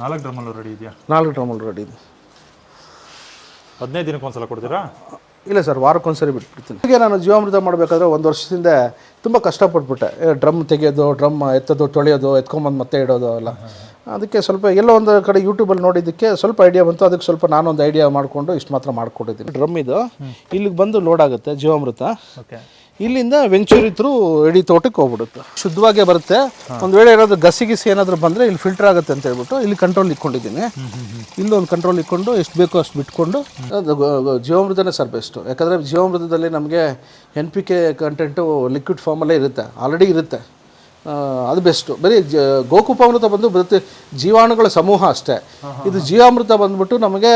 ನಾಲ್ಕು ಡ್ರಮ್ಮಲ್ಲೂ ರೆಡಿ ಇದೆಯಾ? ನಾಲ್ಕು ಡ್ರಮಲ್ಲು ರೆಡಿ ಇದೆ. ಹದಿನೈದು ದಿನಕ್ಕೆ ಒಂದ್ಸಲ ಕೊಡ್ತೀರಾ? ಇಲ್ಲ ಸರ್ ವಾರಕ್ಕೊಂದ್ಸರಿ ಬಿಟ್ಬಿಡ್ತೀನಿ. ಹೀಗೆ ನಾನು ಜೀವಾಮೃತ ಮಾಡಬೇಕಾದ್ರೆ ಒಂದು ವರ್ಷದಿಂದ ತುಂಬ ಕಷ್ಟಪಟ್ಬಿಟ್ಟೆ. ಡ್ರಮ್ ತೆಗೆಯೋದು ಡ್ರಮ್ ಎತ್ತೋದು ತೊಳೆಯೋದು ಎತ್ಕೊಂಬಂದು ಮತ್ತೆ ಇಡೋದು ಎಲ್ಲ. ಅದಕ್ಕೆ ಸ್ವಲ್ಪ ಎಲ್ಲೋ ಒಂದು ಕಡೆ ಯೂಟ್ಯೂಬಲ್ಲಿ ನೋಡಿದ್ದಕ್ಕೆ ಸ್ವಲ್ಪ ಐಡಿಯಾ ಬಂತು. ಅದಕ್ಕೆ ಸ್ವಲ್ಪ ನಾನೊಂದು ಐಡಿಯಾ ಮಾಡಿಕೊಂಡು ಇಷ್ಟು ಮಾತ್ರ ಮಾಡ್ಕೊಂಡಿದ್ದೀನಿ. ಡ್ರಮ್ ಇದು ಇಲ್ಲಿಗೆ ಬಂದು ಲೋಡ್ ಆಗುತ್ತೆ ಜೀವಾಮೃತ. ಓಕೆ ಇಲ್ಲಿಂದ ವೆಂಚೂರಿ ಥ್ರೂ ಇಡೀ ತೋಟಕ್ಕೆ ಹೋಗ್ಬಿಡುತ್ತೆ. ಶುದ್ಧವಾಗೇ ಬರುತ್ತೆ. ಒಂದು ವೇಳೆ ಏನಾದರೂ ಗಸಿ ಗಿಸಿ ಏನಾದರೂ ಬಂದರೆ ಇಲ್ಲಿ ಫಿಲ್ಟರ್ ಆಗುತ್ತೆ ಅಂತ ಹೇಳ್ಬಿಟ್ಟು ಇಲ್ಲಿ ಕಂಟ್ರೋಲ್ ಇಟ್ಕೊಂಡಿದ್ದೀನಿ. ಇಲ್ಲೊಂದು ಕಂಟ್ರೋಲ್ ಇಟ್ಕೊಂಡು ಎಷ್ಟು ಬೇಕೋ ಅಷ್ಟು ಬಿಟ್ಕೊಂಡು ಜೀವಾಮೃತನೇ ಸರ್ ಬೆಸ್ಟು ಯಾಕಂದರೆ ಜೀವಾಮೃತದಲ್ಲಿ ನಮಗೆ N P K content liquid ಫಾರ್ಮಲ್ಲೇ ಇರುತ್ತೆ. ಆಲ್ರೆಡಿ ಇರುತ್ತೆ. ಅದು ಬೆಸ್ಟು. ಬರೀ ಜ ಗೋಕುಪಾಮೃತ ಬಂದು ಬರುತ್ತೆ. ಜೀವಾಣುಗಳ ಸಮೂಹ ಅಷ್ಟೇ. ಇದು ಜೀವಾಮೃತ ಬಂದ್ಬಿಟ್ಟು ನಮಗೆ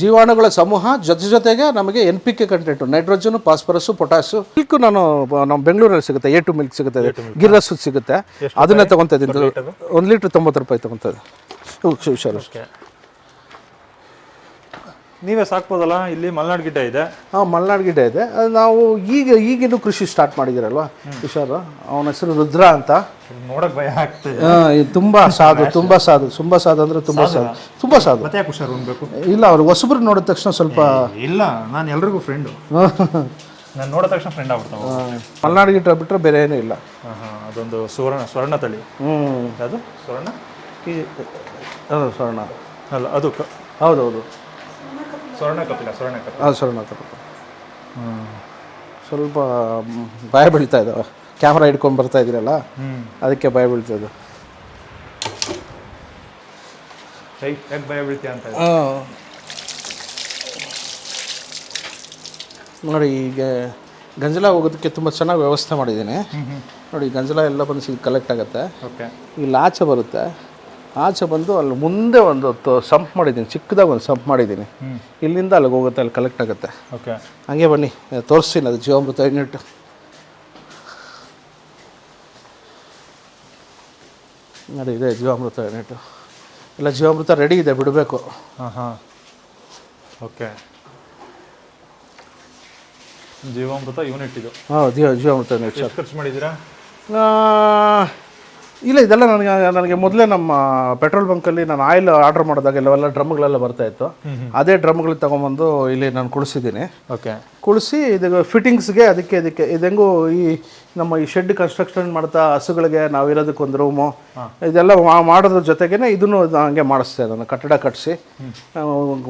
ಜೀವಾಣುಗಳ ಸಮೂಹ ಜೊತೆ ಜೊತೆಗೆ ನಮಗೆ N P K content nitrogen phosphorus potash milk ನಾನು ನಮ್ಮ ಬೆಂಗಳೂರಲ್ಲಿ ಸಿಗುತ್ತೆ. ಎ ಟು ಮಿಲ್ಕ್ ಸಿಗುತ್ತೆ. ಗಿರ್ರಸ್ಸು ಸಿಗುತ್ತೆ. ಅದನ್ನೇ ತೊಗೊತಾ ಇದ್ದೀನಿ. ಒಂದು ಲೀಟ್ರ್ ತೊಂಬತ್ತು ರೂಪಾಯಿ ತೊಗೊತಾ ಇದ್ದೀನಿ. ಹುಷಾರು. ಓಕೆ. ನೀವೇ ಸಾಕ್ಬೋದಲ್ಲ? ಇಲ್ಲಿ ಮಲ್ನಾಡ್ ಗಿಡ್ಡ ಇದೆ. ಹಾಂ ಮಲ್ನಾಡ್ ಗಿಡ ಇದೆ. ಅದು ನಾವು ಈಗ ಈಗಿನ್ನೂ ಕೃಷಿ ಸ್ಟಾರ್ಟ್ ಮಾಡಿದ್ದೀರಲ್ವ? ಹುಷಾರು ಅವನ ಹೆಸರು ರುದ್ರ ಅಂತ. ನೋಡಕ್ ಭಯ ಆಗ್ತದೆ. ತುಂಬಾ ಸಾಧು ತುಂಬಾ ಸಾಧು ತುಂಬಾ ಸಾಧು ಅಂದ್ರೆ ತುಂಬಾ ಸಾಧು ತುಂಬಾ ಸಾಧು. ಮತ್ತೆ ಯಾಕೆ ಹುಷಾರು ಉಣ್ಬೇಕು? ಇಲ್ಲ ಅವ್ರು ಹೊಸಬ್ರು ನೋಡಿದ ತಕ್ಷಣ ಸ್ವಲ್ಪ ಇಲ್ಲ ನಾನು ಎಲ್ರಿಗೂ ಫ್ರೆಂಡು ನಾನು ನೋಡಿದ ತಕ್ಷಣ ಫ್ರೆಂಡ್ ಆಗ್ಬಿಡ್ತಾವ ಮಲ್ನಾಡ್ ಗಿಟ್ಟ ಬಿಟ್ರೆ ಬೇರೆ ಏನೂ ಇಲ್ಲ. ಅದೊಂದು ಸುವರ್ಣ ಸ್ವರ್ಣ ತಳಿ. ಹ್ಞೂ ಅದು ಸ್ವರ್ಣ? ಈ ಸ್ವರ್ಣ. ಅಲ್ಲ ಅದು ಹೌದೌದು. ಸ್ವರ್ಣ ಕಪಿಲ ಸ್ವರ್ಣ ಕಪಿಲ ಅದು ಸ್ವರ್ಣ ಕಪಿಲ ಹ್ಞೂ ಸ್ವಲ್ಪ ಭಯ ಬೀಳ್ತಾ ಇದ್ದಾವೆ ಕ್ಯಾಮ್ರಾ ಹಿಡ್ಕೊಂಡು ಬರ್ತಾ ಇದ್ದೀರಲ್ಲ ಹ್ಞೂ ಅದಕ್ಕೆ ಭಯ ಬೀಳ್ತಾ ಯಾಕೆ ಭಯ ಬೀಳ್ತೀಯ ಅಂತ ಇದೆ. ನೋಡಿ ಈಗ ಗಂಜಲ ಹೋಗೋದಕ್ಕೆ ತುಂಬ ಚೆನ್ನಾಗಿ ವ್ಯವಸ್ಥೆ ಮಾಡಿದ್ದೀನಿ. ನೋಡಿ ಗಂಜಲ ಎಲ್ಲ ಬಂದು ಸಿಗ ಕಲೆಕ್ಟ್ ಆಗುತ್ತೆ. ಓಕೆ ಇಲ್ಲಿ ಆಚೆ ಬರುತ್ತೆ. ಆಚೆ ಬಂದು ಅಲ್ಲಿ ಮುಂದೆ ಒಂದು ತ- ಸಂಪ್ ಮಾಡಿದ್ದೀನಿ ಚಿಕ್ಕದಾಗಿ ಒಂದು ಸಂಪ್ ಮಾಡಿದ್ದೀನಿ. ಇಲ್ಲಿಂದ ಅಲ್ಲಿಗೆ ಹೋಗುತ್ತೆ ಅಲ್ಲಿ ಕಲೆಕ್ಟ್ ಆಗುತ್ತೆ. ಓಕೆ. ಹಂಗೆ ಬನ್ನಿ ತೋರಿಸ್ತೀನಿ ಅದು ಜೀವಾಮೃತ ಯೂನಿಟ್ ನೋಡಿ ಇದೆ ಜೀವಾಮೃತ ಯೂನಿಟ್ ಇಲ್ಲ ಜೀವಾಮೃತ ರೆಡಿ ಇದೆ ಬಿಡಬೇಕು. ಹಾಂ ಹಾಂ. ಓಕೆ. ಜೀವಾಮೃತ ಯೂನಿಟ್ ಇದು. ಹಾಂ ಜೀವ ಜೀವಾಮೃತ ಯೂನಿಟ್ ಎಷ್ಟು ಖರ್ಚು ಮಾಡಿದ್ದೀರಾ? ಇಲ್ಲ ಇದೆಲ್ಲ ನನಗೆ ನನಗೆ ಮೊದಲೇ ನಮ್ಮ ಪೆಟ್ರೋಲ್ ಬಂಕಲ್ಲಿ ನಾನು ಆಯಿಲ್ ಆರ್ಡರ್ ಮಾಡಿದಾಗ ಎಲ್ಲವೆಲ್ಲ ಡ್ರಮ್ಗಳೆಲ್ಲ ಬರ್ತಾ ಇತ್ತು. ಅದೇ ಡ್ರಮ್ಗಳು ತಗೊಂಬಂದು ಇಲ್ಲಿ ನಾನು ಕುಳಿಸಿದ್ದೀನಿ. ಓಕೆ. ಕುಳಿಸಿ ಇದು ಫಿಟ್ಟಿಂಗ್ಸ್ಗೆ ಅದಕ್ಕೆ ಇದಕ್ಕೆ ಇದೆಂಗೂ ಈ ನಮ್ಮ ಈ ಶೆಡ್ ಕನ್ಸ್ಟ್ರಕ್ಷನ್ ಮಾಡ್ತಾ ಹಸುಗಳಿಗೆ ನಾವು ಒಂದು ರೂಮು ಇದೆಲ್ಲ ಮಾಡೋದ್ರ ಜೊತೆಗೇನೆ ಇದನ್ನು ಇದು ಹಂಗೆ ಮಾಡಿಸ್ತೇನೆ ನಾನು ಕಟ್ಟಡ ಕಟ್ಟಿಸಿ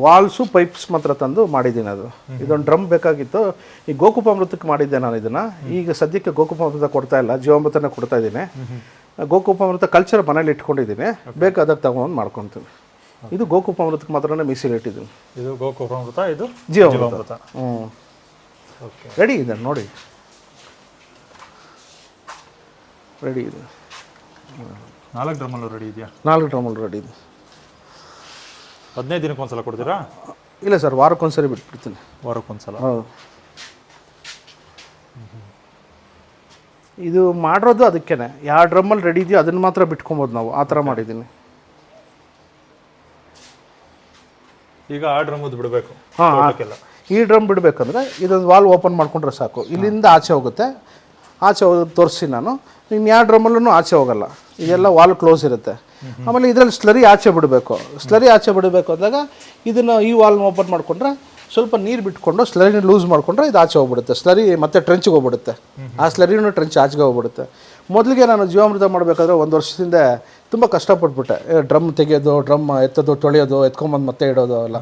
ವಾಲ್ಸು ಪೈಪ್ಸ್ ಮಾತ್ರ ತಂದು ಮಾಡಿದ್ದೀನಿ ಅದು. ಇದೊಂದು ಡ್ರಮ್ ಬೇಕಾಗಿತ್ತು. ಈ ಗೋಕುಪಾಮೃತಕ್ಕೆ ಮಾಡಿದ್ದೆ ನಾನು ಇದನ್ನು. ಈಗ ಸದ್ಯಕ್ಕೆ ಗೋಕುಪಾಮೃತ ಕೊಡ್ತಾ ಇಲ್ಲ ಜೀವಾಮೃತನೇ ಕೊಡ್ತಾ ಇದ್ದೀನಿ. ಗೋಕುಪಾಮೃತ ಕಲ್ಚರ್ ಮನೇಲಿ ಇಟ್ಕೊಂಡಿದ್ದೀನಿ. ಬೇಕಾದಾಗ ತಗೊಂಡು ಮಾಡ್ಕೊತೀನಿ. ಇದು ಗೋಕುಪಾಮೃತಕ್ಕೆ ಮಾತ್ರನೇ ಮೀಸಲಿಟ್ಟಿದ್ದೀನಿ ಇದು. ಗೋಕುಪಾಮೃತ ಇದು ಜೀವಾಮೃತ. ಹ್ಞೂ ಓಕೆ ರೆಡಿ ಇದೆ ನೋಡಿ. ರೆಡಿ ಇದೆ. ನಾಲ್ಕು ಡ್ರಮ್ಮಲ್ಲೂ ರೆಡಿ ಇದೆಯಾ? ನಾಲ್ಕು ಡ್ರಮಲ್ಲು ರೆಡಿ ಇದೆ. ಹದಿನೈದು ದಿನಕ್ಕೆ ಒಂದ್ಸಲ ಕೊಡ್ತೀರಾ? ಇಲ್ಲ ಸರ್ ವಾರಕ್ಕೊಂದ್ಸರಿ ಬಿಟ್ಬಿಡ್ತೀನಿ. ವಾರಕ್ಕೊಂದ್ಸಲ. ಹೌದು. ಇದು ಮಾಡಿರೋದು ಅದಕ್ಕೇನೆ. ಯಾವ ಡ್ರಮ್ಮಲ್ಲಿ ರೆಡಿ ಇದೆಯೋ ಅದನ್ನು ಮಾತ್ರ ಬಿಟ್ಕೊಬೋದು ನಾವು. ಆ ಥರ ಮಾಡಿದ್ದೀನಿ. ಈಗ ಆ ಡ್ರಮ್ಮದು ಬಿಡಬೇಕು. ಹಾಂ ಈ ಡ್ರಮ್ ಬಿಡಬೇಕಂದ್ರೆ ಇದೊಂದು ವಾಲ್ ಓಪನ್ ಮಾಡಿಕೊಂಡ್ರೆ ಸಾಕು. ಇಲ್ಲಿಂದ ಆಚೆ ಹೋಗುತ್ತೆ. ಆಚೆ ಹೋಗೋದು ತೋರಿಸಿ ನಾನು. ಇನ್ನು ಯಾವ ಡ್ರಮ್ಮಲ್ಲೂ ಆಚೆ ಹೋಗಲ್ಲ. ಇದೆಲ್ಲ ವಾಲ್ ಕ್ಲೋಸ್ ಇರುತ್ತೆ. ಆಮೇಲೆ ಇದರಲ್ಲಿ ಸ್ಲರಿ ಆಚೆ ಬಿಡಬೇಕು. ಸ್ಲರಿ ಆಚೆ ಬಿಡಬೇಕು ಅಂದಾಗ ಇದನ್ನು ಈ ವಾಲ್ನ ಓಪನ್ ಮಾಡಿಕೊಂಡ್ರೆ ಸ್ವಲ್ಪ ನೀರು ಬಿಟ್ಕೊಂಡು ಸ್ಲರಿನ ಲೂಸ್ ಮಾಡಿಕೊಂಡ್ರೆ ಇದು ಆಚೆ ಹೋಗ್ಬಿಡುತ್ತೆ. ಸ್ಲರಿ ಮತ್ತೆ ಟ್ರೆಂಚ್ಗೆ ಹೋಗ್ಬಿಡುತ್ತೆ. ಆ ಸ್ಲರಿನೂ ಟ್ರೆಂಚ್ ಆಚೆಗೆ ಹೋಗ್ಬಿಡುತ್ತೆ. ಮೊದಲಿಗೆ ನಾನು ಜೀವಾಮೃತ ಮಾಡಬೇಕಾದ್ರೆ ಒಂದು ವರ್ಷದಿಂದ ತುಂಬ ಕಷ್ಟಪಟ್ಬಿಟ್ಟೆ. ಡ್ರಮ್ ತೆಗೆಯೋದು ಡ್ರಮ್ ಎತ್ತೋದು, ತೊಳೆಯೋದು, ಎತ್ಕೊಂಬಂದು ಮತ್ತೆ ಇಡೋದು ಅಲ್ಲ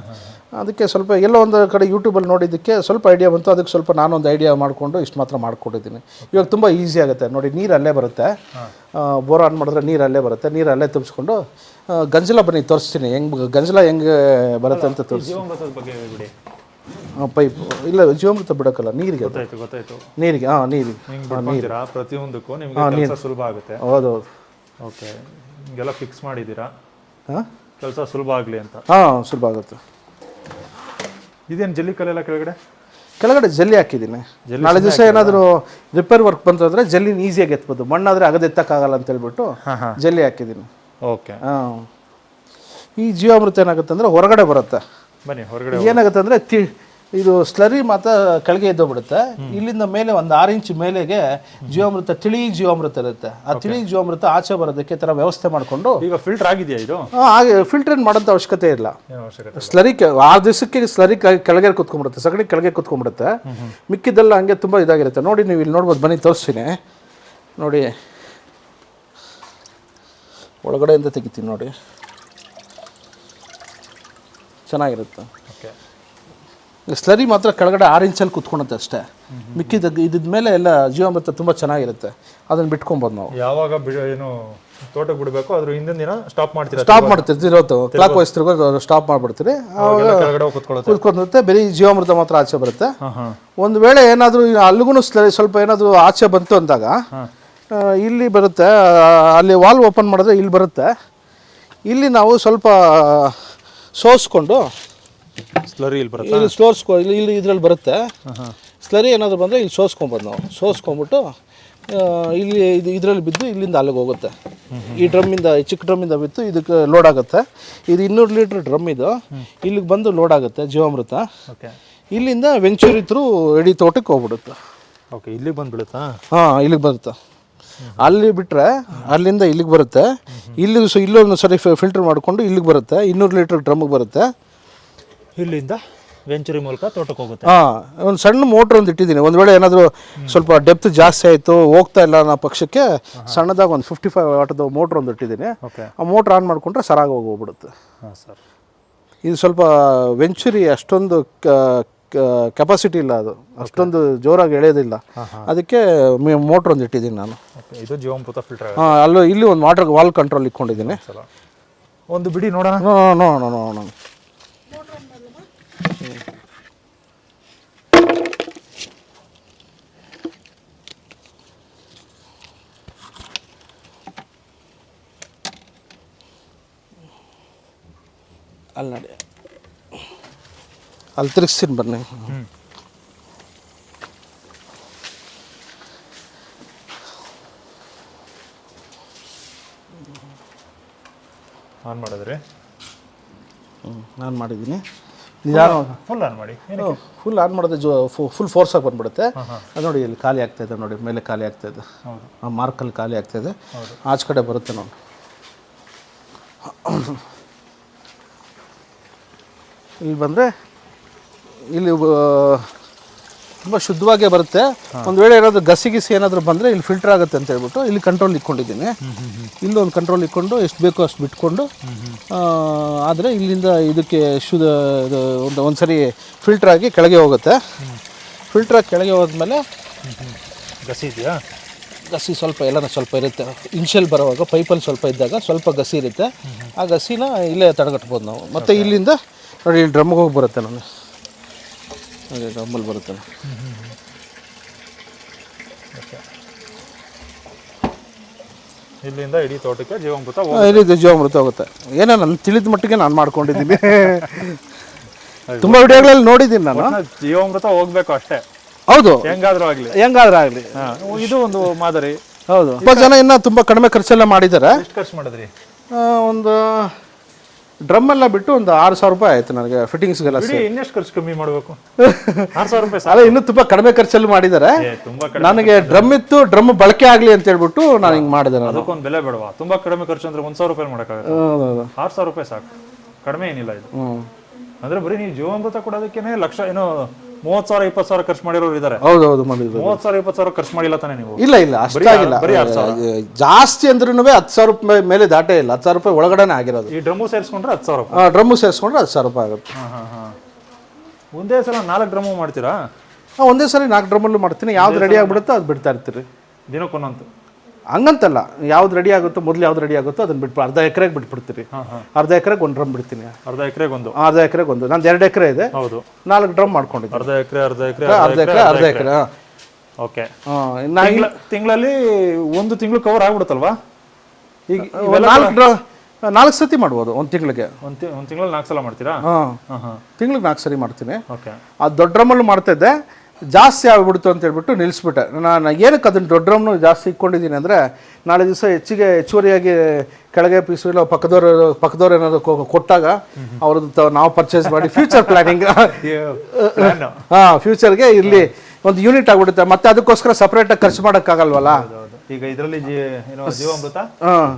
ಅದಕ್ಕೆ ಸ್ವಲ್ಪ ಎಲ್ಲೋ ಒಂದು ಕಡೆ ಯೂಟ್ಯೂಬಲ್ಲಿ ನೋಡಿದ್ದಕ್ಕೆ ಸ್ವಲ್ಪ ಐಡಿಯಾ ಬಂತು. ಅದಕ್ಕೆ ಸ್ವಲ್ಪ ನಾನೊಂದು ಐಡಿಯಾ ಮಾಡಿಕೊಂಡು ಇಷ್ಟು ಮಾತ್ರ ಮಾಡ್ಕೊಂಡಿದ್ದೀನಿ ಇವಾಗ ತುಂಬ ಈಸಿ ಆಗುತ್ತೆ. ನೋಡಿ, ನೀರು ಅಲ್ಲೇ ಬರುತ್ತೆ. ಬೋರ್ ಆನ್ ಮಾಡಿದ್ರೆ ನೀರು ಅಲ್ಲೇ ಬರುತ್ತೆ. ನೀರು ಅಲ್ಲೇ ತುಂಬಿಸ್ಕೊಂಡು ಗಂಜಲ ಬನ್ನಿ, ತೋರಿಸ್ತೀನಿ. ಹೆಂಗೆ ಗಂಜಲ ಹೆಂಗೆ ಬರುತ್ತೆ ಅಂತ ತೋರಿಸಿ ಪೈಪ್ ಇಲ್ಲ ಜೀವಾಮೃತ ಬಿಡಕಲ್ಲ ನೀರಿಗೆ ಗೊತ್ತಾಯ್ತು ಗೊತ್ತಾಯ್ತು. ನೀರಿಗೆ ಹಾ ನೀರಿಗೆ. ಹಿಂಗೆ ಪ್ರತಿಯೊಂದಕ್ಕೂ ನಿಮಗೆ ಕೆಲಸ ಸುಲಭ ಆಗುತ್ತೆ. ಹೌದು ಹೌದು ಓಕೆ ಹಿಂಗೆಲ್ಲ ಫಿಕ್ಸ್ ಮಾಡಿದ್ದೀರಾ? ಹಾಂ? ಕೆಲಸ ಸುಲಭ ಆಗಲಿ ಅಂತ. ಹಾಂ ಸುಲಭ ಆಗುತ್ತೆ. ಇದೇನು ಜಲ್ಲಿ ಕಲ್ಲೆಲ್ಲ ಕೆಳಗಡೆ? ಕೆಳಗಡೆ ಜಲ್ಲಿ ಹಾಕಿದ್ದೀನಿ. ನಾಳೆ ದಿವಸ ಏನಾದರೂ ರಿಪೇರ್ ವರ್ಕ್ ಬಂತಂದ್ರೆ ಜಲ್ಲಿನ ಈಸಿಯಾಗಿ ಎತ್ಬೋದು. ಮಣ್ಣಾದರೆ ಅಗದ ಎತ್ತಕ್ಕಾಗಲ್ಲ ಅಂತ ಹೇಳ್ಬಿಟ್ಟು ಜಲ್ಲಿ ಹಾಕಿದ್ದೀನಿ. ಓಕೆ. ಹಾಂ. ಈ ಜೀವಾಮೃತ ಏನಾಗುತ್ತೆ ಅಂದರೆ ಹೊರಗಡೆ ಬರುತ್ತೆ. ಬನ್ನಿ ಹೊರಗಡೆ ಏನಾಗುತ್ತೆ ಅಂದರೆ ತಿ ಇದು ಸ್ಲರಿ ಮಾತ್ರ ಕೆಳಗೆ ಎದ್ದೋಗ್ಬಿಡುತ್ತೆ ಇಲ್ಲಿಂದ ಮೇಲೆ ಒಂದು ಆರು ಇಂಚ್ ಮೇಲೆಗೆ ಜೀವಾಮೃತ ತಿಳಿ ಜೀವಾಮೃತ ಇರುತ್ತೆ. ಆ ತಿಳಿ ಜೀವಾಮೃತ ಆಚೆ ಬರೋದಕ್ಕೆ ತರ ಥರ ವ್ಯವಸ್ಥೆ ಮಾಡಿಕೊಂಡು ಈಗ ಫಿಲ್ಟರ್ ಆಗಿದೆಯಾ ಇದು? ಹಾಗೆ ಫಿಲ್ಟರ್ ಮಾಡೋಂಥ ಅವಶ್ಯಕತೆ ಇಲ್ಲ. ಸ್ಲರಿ ಆ ದಿವಸಕ್ಕೆ ಸ್ಲರಿ ಕೆಳಗೆ ಕುತ್ಕೊಂಡ್ಬಿಡುತ್ತೆ ಸಗಣಿ ಕೆಳಗೆ ಕುತ್ಕೊಂಡ್ಬಿಡುತ್ತೆ. ಮಿಕ್ಕಿದ್ದೆಲ್ಲ ಹಂಗೆ ತುಂಬ ಇದಾಗಿರುತ್ತೆ. ನೋಡಿ ನೀವು ಇಲ್ಲಿ ನೋಡ್ಬೋದು ಬನ್ನಿ ತೋರಿಸ್ತೀನಿ. ನೋಡಿ. ಒಳಗಡೆಯಿಂದ ತೆಗಿತೀನಿ ನೋಡಿ. ಚೆನ್ನಾಗಿರುತ್ತೆ. ಸ್ಲರಿ ಮಾತ್ರ ಕೆಳಗಡೆ ಆರು ಇಂಚಲ್ಲಿ ಕುತ್ಕೊಳುತ್ತೆ ಅಷ್ಟೇ. ಮಿಕ್ಕಿದ ಇದ್ದ ಮೇಲೆ ಎಲ್ಲ ಜೀವಾಮೃತ ತುಂಬ ಚೆನ್ನಾಗಿರುತ್ತೆ. ಅದನ್ನು ಬಿಟ್ಕೊಬೋದು ನಾವು. ಯಾವಾಗ ಏನು ತೋಟಕ್ಕೆ ಬಿಡಬೇಕು ಅದ್ರ ಹಿಂದಿನ ದಿನ ಸ್ಟಾಪ್ ಮಾಡ್ತೀರಾ ಸ್ಟಾಪ್ ಮಾಡ್ತಿರ್ತೀರಿ ಇವತ್ತು ಕ್ಲಾಕ್ ವೈಸ್ ತಿರ್ಗೋ ಸ್ಟಾಪ್ ಮಾಡಿಬಿಡ್ತೀರಿ. ಕುತ್ಕೊಂಡಿರುತ್ತೆ ಬರೀ ಜೀವಾಮೃತ ಮಾತ್ರ ಆಚೆ ಬರುತ್ತೆ. ಒಂದು ವೇಳೆ ಏನಾದರೂ ಅಲ್ಲಿಗೂ ಸ್ವಲ್ಪ ಏನಾದರೂ ಆಚೆ ಬಂತು ಅಂದಾಗ ಇಲ್ಲಿ ಬರುತ್ತೆ ಅಲ್ಲಿ ವಾಲ್ ಓಪನ್ ಮಾಡಿದ್ರೆ ಇಲ್ಲಿ ಬರುತ್ತೆ. ಇಲ್ಲಿ ನಾವು ಸ್ವಲ್ಪ ಸೋಸ್ಕೊಂಡು ಸ್ಲರಿ ಇಲ್ಲಿ ಬರುತ್ತೆ? ಇಲ್ಲಿ ಸೋಸ್ಕೊ ಇಲ್ಲಿ ಇಲ್ಲಿ ಇದ್ರಲ್ಲಿ ಬರುತ್ತೆ. ಸ್ಲರಿ ಏನಾದರೂ ಬಂದರೆ ಇಲ್ಲಿ ಸೋಸ್ಕೊಬೋದು ನಾವು ಸೋಸ್ಕೊಂಬಿಟ್ಟು ಇಲ್ಲಿ ಇದು ಇದರಲ್ಲಿ ಬಿದ್ದು ಇಲ್ಲಿಂದ ಅಲ್ಲಿಗೆ ಹೋಗುತ್ತೆ. ಈ ಡ್ರಮ್ಮಿಂದ ಈ ಚಿಕ್ಕ ಡ್ರಮ್ಮಿಂದ ಬಿತ್ತು ಇದಕ್ಕೆ ಲೋಡ್ ಆಗುತ್ತೆ. ಇದು ಇನ್ನೂರು ಲೀಟ್ರ್ ಡ್ರಮ್ ಇದು. ಇಲ್ಲಿಗೆ ಬಂದು ಲೋಡ್ ಆಗುತ್ತೆ ಜೀವಾಮೃತ. ಓಕೆ. ಇಲ್ಲಿಂದ ವೆಂಚೂರಿ ಥ್ರೂ ಎಡಿ ತೋಟಕ್ಕೆ ಹೋಗ್ಬಿಡುತ್ತೆ. ಓಕೆ ಇಲ್ಲಿಗೆ ಬಂದ್ಬಿಡುತ್ತಾ? ಹಾಂ ಇಲ್ಲಿಗೆ ಬರುತ್ತೆ. ಅಲ್ಲಿ ಬಿಟ್ಟರೆ ಅಲ್ಲಿಂದ ಇಲ್ಲಿಗೆ ಬರುತ್ತೆ. ಇಲ್ಲಿ ಸೊ ಇಲ್ಲೊಂದು ಸರಿ ಫಿಲ್ಟರ್ ಮಾಡಿಕೊಂಡು ಇಲ್ಲಿಗೆ ಬರುತ್ತೆ. ಇನ್ನೂರು ಲೀಟ್ರ್ ಡ್ರಮ್ಗೆ ಬರುತ್ತೆ. ಇಲ್ಲಿಂದ ವೆಂಚುರಿ ಮೂಲಕ ತೋಟಕ್ಕೆ ಹೋಗುತ್ತೆ. ಹಾಂ ಒಂದು ಸಣ್ಣ ಮೋಟ್ರ್ ಒಂದು ಇಟ್ಟಿದ್ದೀನಿ. ಒಂದು ವೇಳೆ ಏನಾದರೂ ಸ್ವಲ್ಪ ಡೆಪ್ತ್ ಜಾಸ್ತಿ ಆಯಿತು ಹೋಗ್ತಾ ಇಲ್ಲ ಅನ್ನೋ ಪಕ್ಷಕ್ಕೆ ಸಣ್ಣದಾಗಿ ಒಂದು ಫಿಫ್ಟಿ ಫೈವ್ ವಾಟದ ಮೋಟ್ರ್ ಒಂದು ಇಟ್ಟಿದ್ದೀನಿ. ಆ ಮೋಟ್ರ್ ಆನ್ ಮಾಡಿಕೊಂಡ್ರೆ ಸರಾಗ ಹೋಗಿ ಹೋಗ್ಬಿಡುತ್ತೆ. ಹಾಂ ಸರ್. ಇದು ಸ್ವಲ್ಪ ವೆಂಚುರಿ ಅಷ್ಟೊಂದು ಕೆಪಾಸಿಟಿ ಇಲ್ಲ ಅದು. ಅಷ್ಟೊಂದು ಜೋರಾಗಿ ಎಳೆಯೋದಿಲ್ಲ. ಅದಕ್ಕೆ ಮೋಟ್ರ್ ಒಂದು ಇಟ್ಟಿದ್ದೀನಿ ನಾನು. ಇದು ಜೀವಾಮೃತ ಫಿಲ್ಟರ್ ಹಾಂ ಅಲ್ಲೂ ಇಲ್ಲಿ ಒಂದು ವಾಟರ್ ವಾಲ್ ಕಂಟ್ರೋಲ್ ಇಟ್ಕೊಂಡಿದ್ದೀನಿ. ಒಂದು ಬಿಡಿ ನೋಡೋಣ. No no no no no ಅಲ್ಲಿ ನಡಿ ಅಲ್ಲಿ ತಿರುಗಿಸ್ತೀನಿ ಬನ್ನಿ. ಆನ್ ಮಾಡಿದ್ರಿ? ನಾನು ಮಾಡಿದ್ದೀನಿ. ನಿಧಾನ ಫುಲ್ ಆನ್ ಮಾಡಿ. ಫುಲ್ ಆನ್ ಮಾಡಿದ್ರೆ ಜೋ ಫುಲ್ ಫೋರ್ಸಾಗಿ ಬಂದ್ಬಿಡುತ್ತೆ. ಅದು ನೋಡಿ ಇಲ್ಲಿ ಖಾಲಿ ಆಗ್ತಾ ಇದೆ ನೋಡಿ ಮೇಲೆ ಖಾಲಿ ಆಗ್ತಾ ಇದೆ. ಆ ಮಾರ್ಕಲ್ಲಿ ಖಾಲಿ ಆಗ್ತಾ ಇದೆ. ಆಚೆ ಕಡೆ ಬರುತ್ತೆ ನೋಡಿ. ಇಲ್ಲಿ ಬಂದರೆ ಇಲ್ಲಿ ತುಂಬ ಶುದ್ಧವಾಗೇ ಬರುತ್ತೆ. ಒಂದು ವೇಳೆ ಏನಾದರೂ ಗಸಿ ಗಿಸಿ ಏನಾದರೂ ಬಂದರೆ ಇಲ್ಲಿ ಫಿಲ್ಟರ್ ಆಗುತ್ತೆ ಅಂತ ಹೇಳ್ಬಿಟ್ಟು ಇಲ್ಲಿ ಕಂಟ್ರೋಲ್ ಇಟ್ಕೊಂಡಿದ್ದೀನಿ. ಇಲ್ಲೊಂದು ಕಂಟ್ರೋಲ್ ಇಟ್ಕೊಂಡು ಎಷ್ಟು ಬೇಕೋ ಅಷ್ಟು ಬಿಟ್ಕೊಂಡು ಆದರೆ ಇಲ್ಲಿಂದ ಇದಕ್ಕೆ ಶುದ್ಧ ಇದು ಒಂದು ಒಂದು ಸರಿ ಫಿಲ್ಟರ್ ಆಗಿ ಕೆಳಗೆ ಹೋಗುತ್ತೆ. ಫಿಲ್ಟರ್ ಆಗಿ ಕೆಳಗೆ ಹೋದ್ಮೇಲೆ ಗಸಿ ಇದೆಯಾ? ಗಸಿ ಸ್ವಲ್ಪ ಎಲ್ಲನೂ ಸ್ವಲ್ಪ ಇರುತ್ತೆ. ಇನ್ಷಿಯಲ್ ಬರುವಾಗ ಪೈಪಲ್ಲಿ ಸ್ವಲ್ಪ ಇದ್ದಾಗ ಸ್ವಲ್ಪ ಗಸಿ ಇರುತ್ತೆ. ಆ ಗಸಿನ ಇಲ್ಲೇ ತಡೆಗಟ್ಬೋದು ನಾವು. ಮತ್ತು ಇಲ್ಲಿಂದ ನೋಡಿ ಇಲ್ಲಿ ಡ್ರಮ್ಗೆ ಹೋಗಿ ಬರುತ್ತೆ ನಾನು ಅದೇ ಡಂಬಲ್ ಬರುತ್ತಲ್ಲ. ಇಲ್ಲಿಂದ ಇಡೀ ತೋಟಕ್ಕೆ ಜೀವಾಮೃತ ಇಲ್ಲಿದ್ದು ಜೀವಾಮೃತ ಹೋಗುತ್ತೆ. ಏನೋ ನಾನು ತಿಳಿದ ಮಟ್ಟಿಗೆ ನಾನು ಮಾಡ್ಕೊಂಡಿದ್ದೀನಿ. ತುಂಬಾ ವಿಡಿಯೋಗಳಲ್ಲಿ ನೋಡಿದ್ದೀನಿ ನಾನು. ಜೀವಾಮೃತ ಹೋಗ್ಬೇಕು ಅಷ್ಟೇ. ಹೌದು. ಹೆಂಗಾದ್ರೂ ಆಗ್ಲಿ. ಹೆಂಗಾದ್ರೂ ಆಗಲಿ. ಇದು ಒಂದು ಮಾದರಿ. ಹೌದು. ತುಂಬ ಜನ ಇನ್ನ ತುಂಬಾ ಕಡಿಮೆ ಖರ್ಚೆಲ್ಲ ಮಾಡಿದ್ದಾರೆ. ಖರ್ಚು ಮಾಡಿದ್ರಿ? ಒಂದು ಡ್ರಮ್ ಎಲ್ಲ ಬಿಟ್ಟು ಒಂದು ಆರು ಸಾವಿರ ರೂಪಾಯಿ ಆಯ್ತು ನನಗೆ ಫಿಟ್ಟಿಂಗ್ಸ್ಗೆಲ್ಲ ಬಿಡಿ ಇನ್ನೆಷ್ಟು ಖರ್ಚು ಕಮ್ಮಿ ಮಾಡಬೇಕು? ಆರು ಸಾವಿರ ರೂಪಾಯಿ ಅಲ್ಲ ಇನ್ನೂ ತುಂಬ ಕಡಿಮೆ ಖರ್ಚಲ್ಲಿ ಮಾಡಿದ್ದಾರೆ. ತುಂಬಾ ಕಡಿಮೆ ನನಗೆ ಡ್ರಮ್ ಇತ್ತು ಡ್ರಮ್ ಬಳಕೆ ಆಗಲಿ ಅಂತ ಹೇಳ್ಬಿಟ್ಟು ನಾನು ಹಿಂಗೆ ಮಾಡಿದೆ ನಾನು. ಅದಕ್ಕೊಂದು ಬೆಲೆ ಬೇಡವಾ? ತುಂಬಾ ಕಡಿಮೆ ಖರ್ಚು ಅಂದ್ರೆ ಒಂದ್ ಸಾವಿರ ರೂಪಾಯಿ ಮಾಡೋಕ್ಕಾಗತ್ತೆ? ಹೌದೌದು ಆರು ಸಾವಿರ ರೂಪಾಯಿ ಸಾಕು. ಕಡಿಮೆ ಏನಿಲ್ಲ ಇದು. ಹ್ಞೂ ಅಂದ್ರೆ ಬರೀ ನೀವು ಜೀವಾಮೃತ ಕೊಡೋದಕ್ಕೇನೆ ಲಕ್ಷ ಏನೋ ಮೂವತ್ ಸಾವಿರ ಇಪ್ಪತ್ತು ಸಾವಿರ ಖರ್ಚು ಮಾಡಿರೋರು ಇದಾರೆ. ಹೌದೌದು ಮಾಡಿದ್ರು ಮೂವತ್ ಸಾವಿರ ಇಪ್ಪತ್ತು ಸಾವಿರ ಖರ್ಚು ಮಾಡಿಲ್ಲ ತಾನೆ ನೀವು? ಇಲ್ಲ ಇಲ್ಲ ಅಷ್ಟಾಗಿಲ್ಲ ಬರೀ ಆರು ಜಾಸ್ತಿ ಅಂದ್ರೂ ಹತ್ತು ಸಾವಿರ ರೂಪಾಯಿ ಮೇಲೆ ದಾಟೇ ಇಲ್ಲ. ಹತ್ತು ಸಾವಿರ ರೂಪಾಯಿ ಒಳಗಡೆನೇ ಆಗಿರೋದು. ಈ ಡ್ರಮ್ಮು ಸೇರಿಸ್ಕೊಂಡ್ರೆ ಹತ್ತು ಸಾವಿರ ರೂಪಾಯಿ. ಡ್ರಮ್ಮು ಸೇರಿಸ್ಕೊಂಡ್ರೆ ಹತ್ತು ಸಾವಿರ ರೂಪಾಯಿ ಆಗುತ್ತೆ. ಹ ಹ ಹಾ. ಒಂದೇ ಸಲ ನಾಲ್ಕು ಡ್ರಮ್ಮು ಮಾಡ್ತೀರಾ? ಹಾಂ ಒಂದೇ ಸರಿ ನಾಲ್ಕು ಡ್ರಮ್ಮಲ್ಲೂ ಮಾಡ್ತೀನಿ. ಯಾವ್ದು ರೆಡಿ ಆಗಿಬಿಡುತ್ತೋ ಅದು ಬಿಡ್ತಾ ಇರ್ತೀರಿ. ದಿನಕ್ಕೊಂದೊಂದು. ಹಂಗಂತಲ್ಲ ಯಾವ್ದು ರೆಡಿ ಆಗುತ್ತೋ ಮೊದಲು ಯಾವ್ದು ರೆಡಿ ಆಗುತ್ತೋ ಅದನ್ನ ಬಿಟ್ಬಿಡ. ಅರ್ಧ ಎಕರೆಗೆ ಬಿಟ್ಬಿಡ್ತೀರಿ. ಅರ್ಧ ಎಕರೆಗೆ ಒಂದು ಡ್ರಮ್ ಬಿಡ್ತೀನಿ. ಅರ್ಧ ಎಕರೆಗೆ ಒಂದು ಅರ್ಧ ಎಕರೆಗೆ ಒಂದು. ನಂದು ಎರಡು ಎಕರೆ ಇದೆ. ಹೌದು. ನಾಲ್ಕು ಡ್ರಮ್ ಮಾಡ್ಕೊಂಡಿದ್ದೆ ಅರ್ಧ ಎಕರೆ ಅರ್ಧ ಎಕರೆ ಅರ್ಧ ಎಕರೆ ಅರ್ಧ ಎಕರೆ ಓಕೆ. ತಿಂಗಳಲ್ಲಿ ಒಂದು ತಿಂಗಳು ಕವರ್ ಆಗ್ಬಿಡುತ್ತಲ್ವಾ? ಈಗ ನಾಲ್ಕು ಡ್ರ ನಾಲ್ಕು ಸತಿ ಮಾಡ್ಬೋದು ಒಂದು ತಿಂಗಳಿಗೆ. ಒಂದು ತಿಂಗಳಲ್ಲಿ ನಾಲ್ಕು ಸಲ ಮಾಡ್ತೀರಾ? ಹಾಂ. ತಿಂಗ್ಳಿಗೆ ನಾಲ್ಕು ಸರಿ ಮಾಡ್ತೀನಿ. ಓಕೆ. ಆ ದೊಡ್ಡ ಡ್ರಮ್ಮಲ್ಲೂ ಮಾಡ್ತಾಯಿದ್ದೆ ಜಾಸ್ತಿ ಆಗ್ಬಿಡ್ತು ಅಂತ ಹೇಳ್ಬಿಟ್ಟು ನಿಲ್ಲಿಸ್ಬಿಟ್ಟೆ ನಾನು ಏನಕ್ಕೆ ಅದನ್ನು ದೊಡ್ಡ ಡ್ರಮ್ನು ಜಾಸ್ತಿ ಇಟ್ಕೊಂಡಿದ್ದೀನಿ ಅಂದರೆ ನಾಳೆ ದಿವಸ ಹೆಚ್ಚಿಗೆ ಹೆಚ್ಚುವರಿಯಾಗಿ ಕೆಳಗೆ ಪೀಸು ಇಲ್ಲ ಪಕ್ಕದವ್ರು ಪಕ್ಕದವ್ರು ಏನಾದ್ರು ಕೊಟ್ಟಾಗ ಅವ್ರದ್ದು ನಾವು ಪರ್ಚೇಸ್ ಮಾಡಿ ಫ್ಯೂಚರ್ ಪ್ಲಾನಿಂಗ್ ಪ್ಲಾನ್ ಹಾಂ ಫ್ಯೂಚರ್ಗೆ ಇಲ್ಲಿ ಒಂದು ಯೂನಿಟ್ ಆಗ್ಬಿಡುತ್ತೆ. ಮತ್ತೆ ಅದಕ್ಕೋಸ್ಕರ ಸಪ್ರೇಟಾಗಿ ಖರ್ಚು ಮಾಡೋಕ್ಕಾಗಲ್ವಲ್ಲ? ಈಗ ಇದರಲ್ಲಿ ಹಾಂ.